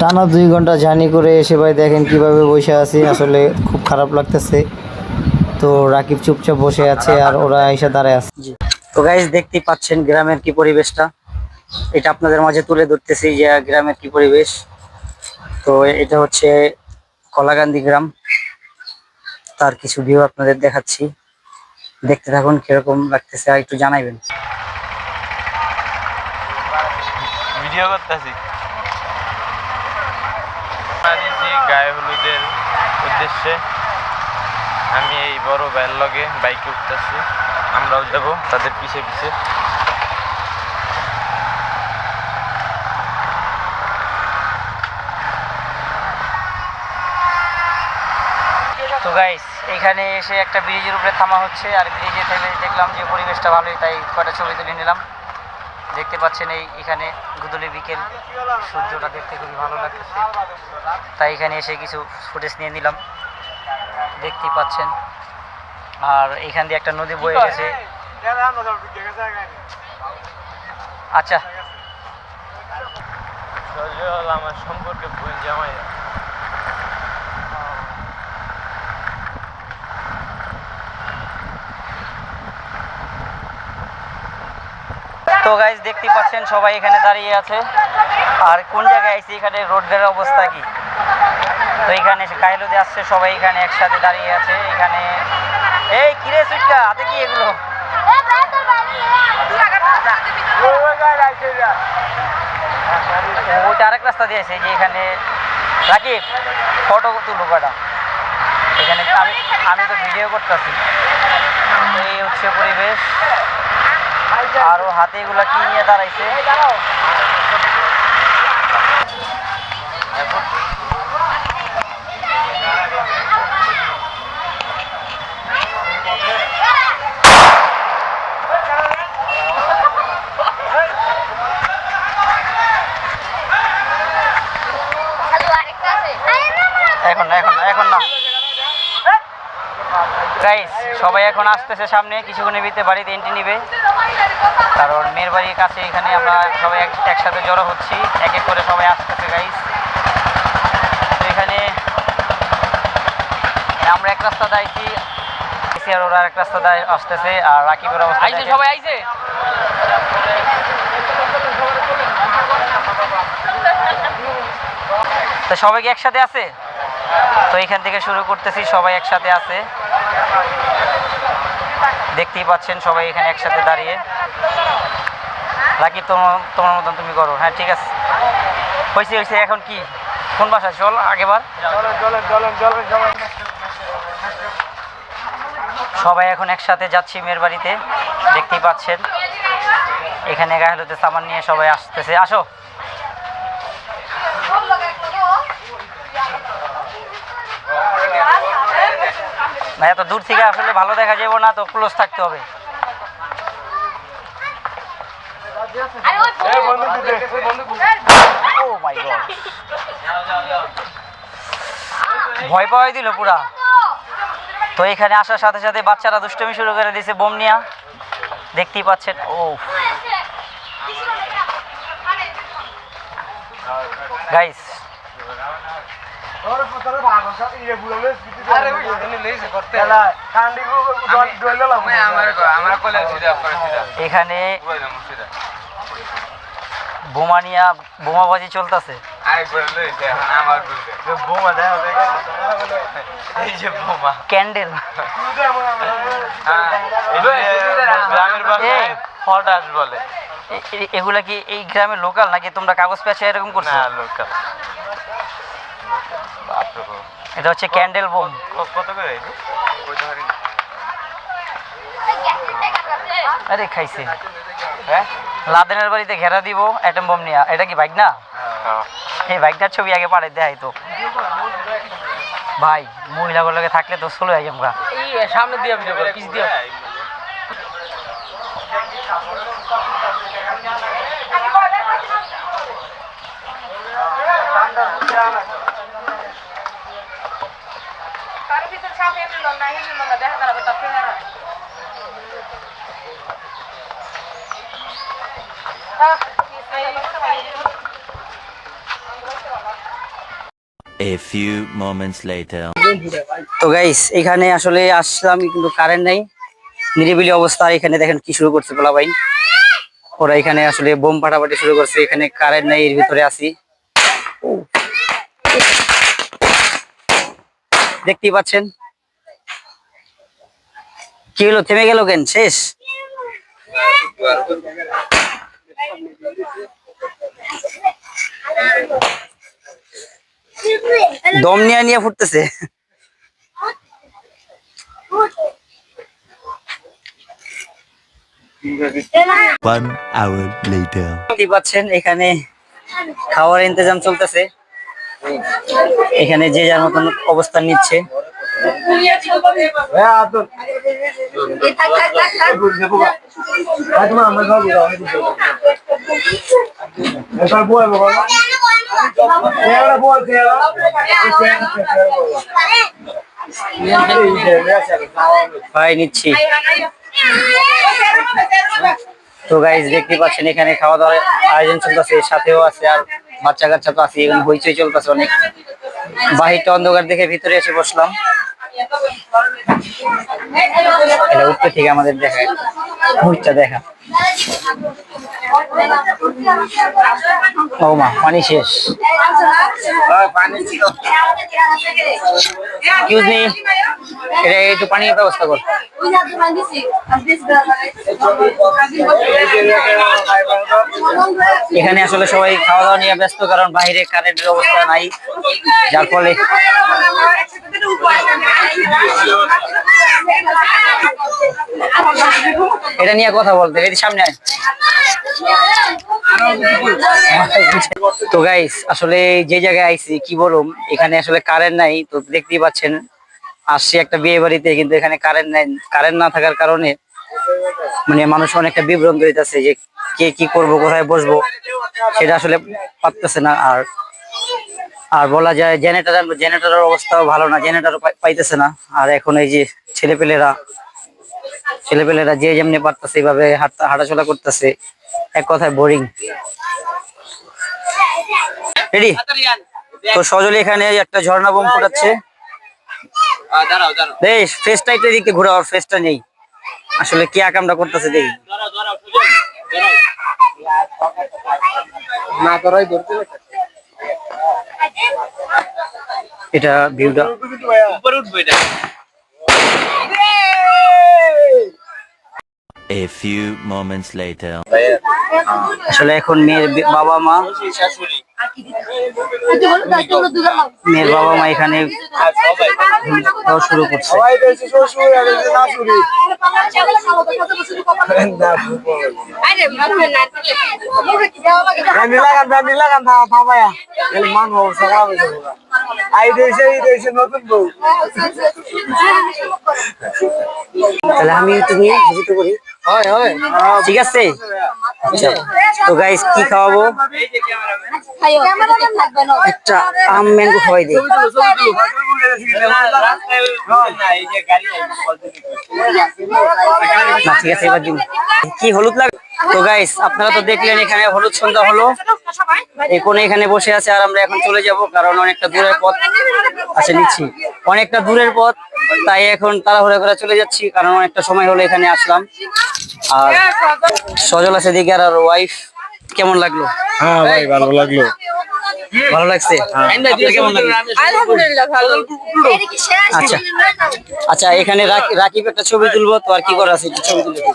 টানা দুই ঘণ্টা জার্নি করে এসে ভাই দেখেন কীভাবে বসে আছি। আসলে খুব খারাপ লাগতেছে। তো রাকিব চুপচাপ বসে আছে আর ওরা এসে দাঁড়ায় আছে। তো গাইজ দেখতেই পাচ্ছেন গ্রামের কি পরিবেশটা। এটা আপনাদের মাঝে তুলে ধরতেছি যে গ্রামের কি পরিবেশ। তো এটা হচ্ছে কলাকান্দি গ্রাম। তার কিছু ভিউ আপনাদের দেখাচ্ছি। দেখতে থাকুন কীরকম লাগতেছে আর একটু জানাইবেন। ভিডিও করতেছি। দিয়েছি গায়ে হলুদের উদ্দেশ্যে। আমি এই বড় ভাইয়ের লগে বাইকে উঠতেছি, আমরাও যাব তাদের পিছে পিছে। তো গাইস এখানে এসে একটা ব্রিজের উপরে থামা হচ্ছে, আর ব্রিজে থেমে দেখলাম যে পরিবেশটা ভালোই, তাই কটা ছবি তুলে নিলাম। দেখতে পাচ্ছেন এই, এখানে গুদলি বিকেল। সূর্যটা দেখতে খুবই ভালো লাগতেছে। তাই এখানে এসে কিছু ফুটেজ নিয়ে নিলাম। দেখতেই পাচ্ছেন। আর এখান দিয়ে একটা নদী বয়ে গেছে। আচ্ছা। আমার সম্পর্কে তো গাইজ দেখতে পাচ্ছেন সবাই এখানে দাঁড়িয়ে আছে। আর কোন জায়গায় আইছি? এখানে রোডের অবস্থা কি? তো এখানে কাইলুতে আসছে, সবাই এখানে একসাথে দাঁড়িয়ে আছে। এখানে এই কিরে সুইটকা, হাতে কি এগুলো? ওইটা আরেক রাস্তা দিয়ে আছে যে এখানে রাকিব ফটো তুলো কটা এখানে আমি আমি তো ভিডিও করতেছি। এই হচ্ছে পরিবেশ। আরও হাতে এগুলা কি নিয়ে দাঁড়াইছে? এখন এখন এখন না। গাইস সবাই এখন আসতেছে সামনে, কিছুক্ষণের ভিতরে বাড়িতে এন্ট্রি নিবে। কারণ মেয়ের বাড়ির কাছে এখানে আমরা সবাই এক- একসাথে জড়ো হচ্ছি। এক এক করে সবাই আসতেছে গাইস তো এখানে আমরা এক রাস্তা দাইছি আর ওরা এক রাস্তা দায় আসতেছে আর রাকিবের অবস্থা আইছে সবাই আইছে? তো সবাই কি একসাথে আছে? তো এখান থেকে শুরু করতেছি সবাই একসাথে আছে। দেখতেই পাচ্ছেন সবাই এখানে একসাথে দাঁড়িয়ে। রাকিব তোমার তোমার মতন তুমি করো। হ্যাঁ ঠিক আছে। হয়েছে হয়েছে, এখন কি? কোন বাসা চল আগেবার সবাই এখন একসাথে যাচ্ছি মেয়ের বাড়িতে। দেখতেই পাচ্ছেন। এখানে গায়ে সামান নিয়ে সবাই আসতেছে। আসো। না এত দূর থেকে আসলে ভালো দেখা যাবে না তো ক্লোজ থাকতে হবে। ও মাই গড ভয় পাওয়াই দিল পুরা। তো এখানে আসার সাথে সাথে বাচ্চারা দুষ্টমি শুরু করে দিয়েছে বোম নিয়া। দেখতেই পাচ্ছেন। ও গাইস এখানে বোমা নিয়া বোমাবাজি চলতেছে। বোমা দেখা এই যে বোমা। ক্যান্ডেল। ফটাস বলে। এগুলা কি এই গ্রামের লোকাল নাকি তোমরা কাগজ পেঁচা এরকম করছ? না লোকাল। এটা হচ্ছে ক্যান্ডেল বোম কত করে আরে খাইছে। হ্যাঁ? লাদেনের বাড়িতে ঘেরা দিব অ্যাটম বোম নিয়ে। এটা কি বাইক না? এই বাইকটার ছবি আগে পারে দেখাই তো। ভাই মহিলাগুলোকে থাকলে তো চলে যাই আমরা। সামনে দিয়ে ভিডিও কর পিছ দিয়ে। দেখা A few moments later. তো গাইস এখানে আসলে আসলাম, কিন্তু কারেন্ট নাই। নিরিবিলি অবস্থা এখানে দেখেন কি শুরু করছে পোলা ভাই ওরা এখানে আসলে বোম ফাটাফাটি শুরু করছে, এখানে কারেন্ট নাই, এর ভিতরে আছি। দেখতেই পাচ্ছেন? কি হলো? থেমে গেল কেন? শেষ? দম নিয়ে নিয়ে ফুটতেছে। পাচ্ছেন এখানে খাওয়ার ইন্তজাম চলতেছে। এখানে যে যার মতন অবস্থান নিচ্ছে। নিচ্ছি। তো গাইজ দেখতে পাচ্ছেন, এখানে খাওয়া দাওয়ার আয়োজন চলতেছে সাথেও আছে, আর বাচ্চা কাচ্চা তো আছে এখানে হইচই চলতেছে অনেক। বাহিরটা অন্ধকার দেখে ভিতরে এসে বসলাম। এটা উঠতে থেকে আমাদের দেখা দেখা। ও মা পানি শেষ। এক্সকিউজ মি এটা একটু পানির ব্যবস্থা কর। এখানে আসলে সবাই খাওয়া দাওয়া নিয়ে ব্যস্ত, কারণ বাইরে কারেন্টের অবস্থা নাই। যার ফলে এটা নিয়ে কথা বলতে এটি সামনে। তো গাইস আসলে যে জায়গায় আইছি, কি বলুম এখানে আসলে কারেন্ট নাই, তো দেখতেই পাচ্ছেন। আসছি একটা বিয়ে বাড়িতে কিন্তু এখানে কারেন্ট নাই কারেন্ট না থাকার কারণে মানে মানুষ অনেকটা বিভ্রান্ত হইতেছে যে কে কি করব কোথায় বসবো সেটা আসলে পারতেছে না। আর আর বলা যায় জেনারেটর জেনারেটরের অবস্থাও ভালো না জেনারেটর পাইতেছে না। আর এখন এই যে ছেলেপেলেরা ছেলেপেলেরা যে যেমনি পারতেছে এইভাবে হাঁটা হাঁটাচলা করতেছে এক কথায় বোরিং রেডি তো সজলে এখানে একটা ঝর্ণা বোম ফুটাচ্ছে দাঁড়াও দাঁড়াও। বেশ ফেসটা একটু দিকে ঘুরে আর ফেসটা নেই। আসলে কি আকামটা করতেছে দেখি দাঁড়াও দাঁড়াও না তোরাই ধরতে এটা ভিউটা উপরে উঠবে এটা। A few moments later. আসলে এখন মেয়ের বাবা মা শাশুড়ি। মেয়ের বাবা মা এখানে শুরু করছে। তাহলে আমি তুমি করি। ঠিক আছে? তো গাইস কি খাওয়াবো? একটা আম ম্যাঙ্গো খাওয়াই দিই। না, ঠিক আছে, এবার দিন। কি হলুদ লাগ তো গাইস আপনারা তো দেখলেন এখানে হলুদ সন্ধ্যা হলো। কোণে এখানে বসে আছে আর আমরা এখন চলে যাব, কারণ অনেকটা দূরের পথ। আছে নিচ্ছি। অনেকটা দূরের পথ, তাই এখন তাড়াহুড়া করে চলে যাচ্ছি, কারণ অনেকটা সময় হলো এখানে আসলাম। আর সজল আছে দিকে আর ওয়াইফ কেমন লাগল? হ্যাঁ ভাই ভালো লাগল। ভালো লাগছে? আপনার কেমন লাগল? আচ্ছা। আচ্ছা এখানে রাকি- রাকিব একটা ছবি তুলবো তো আর কি করা আছে? একটু ছবি তুলে দিই।